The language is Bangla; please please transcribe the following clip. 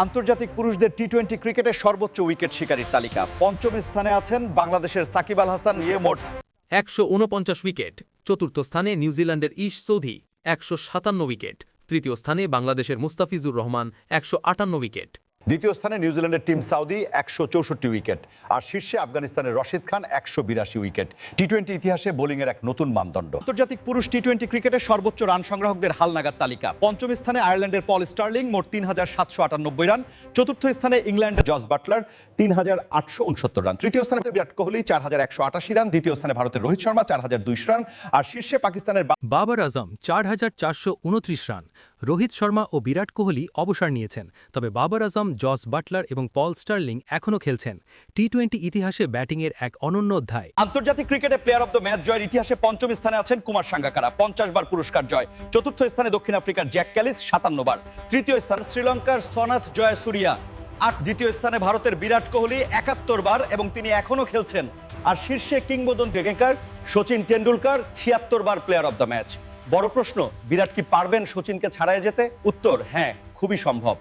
আন্তর্জাতিক পুরুষদের টি টোয়েন্টি ক্রিকেটে সর্বোচ্চ উইকেট শিকারীর তালিকা। পঞ্চম স্থানে আছেন বাংলাদেশের সাকিব আল হাসান ইয়ে মোট একশো উনপঞ্চাশ উইকেট, চতুর্থ স্থানে নিউজিল্যান্ডের ইশ সৌধি একশো সাতান্ন উইকেট, তৃতীয় স্থানে বাংলাদেশের মুস্তাফিজুর রহমান, একশো আটান্ন উইকেট। দ্বিতীয় স্থানে নিউজিল্যান্ডের টিম সাউদি একশো চৌষট্টি উইকেট, আর শীর্ষে আফগানিস্তানের রশিদ খান একশো বিরাশি উইকেট। টি টোয়েন্টি ইতিহাসে বোলিংয়ের এক নতুন মানদণ্ড। আন্তর্জাতিক পুরুষ টি টোয়েন্টি ক্রিকেটে সর্বোচ্চ রান সংগ্রাহকদের হালনাগাদ তালিকা। পঞ্চম স্থানে আয়ারল্যান্ডের পল স্টার্লিং, মোট তিন হাজার সাতশো আটানব্বই রান। চতুর্থ স্থানে ইংল্যান্ডের জস বাটলার, তিন হাজার আটশো উনসত্তর রান। তৃতীয় স্থানে বিরাট কোহলি, চার হাজার একশো আটাশি রান। দ্বিতীয় স্থানে ভারতের রোহিত শর্মা, চার হাজার দুইশো রান। আর শীর্ষে পাকিস্তানের বাবার আজম, চার হাজার চারশো উনত্রিশ রান। রোহিত শর্মা ও বিরাট কোহলি অবসর নিয়েছেন, তবে বাবর আজম, জস বাটলার এবং পল স্টার্লিং এখনও খেলছেন। টি টোয়েন্টি ইতিহাসে ব্যাটিংয়ের এক অনন্য অধ্যায়। আন্তর্জাতিক ক্রিকেটে প্লেয়ার অব দ্য ম্যাচ জয়ের ইতিহাসে পঞ্চম স্থানে আছেন কুমার সাঙ্গাকারা, পঞ্চাশ বার পুরস্কার জয়। চতুর্থ স্থানে দক্ষিণ আফ্রিকার জ্যাক ক্যালিস, সাতান্ন বার। তৃতীয় স্থানে শ্রীলঙ্কার সনাথ জয়সুরিয়া। আট দ্বিতীয় স্থানে ভারতের বিরাট কোহলি একাত্তর বার এবং তিনি এখনও খেলছেন। আর শীর্ষে কিংবদন্তি ক্রিকেটার সচিন টেন্ডুলকার ছিয়াত্তর বার প্লেয়ার অব দ্য ম্যাচ বড় প্রশ্ন বিরাট কি পারবেন সচিনকে ছাড়াই যেতে? উত্তর হ্যাঁ খুবই সম্ভব।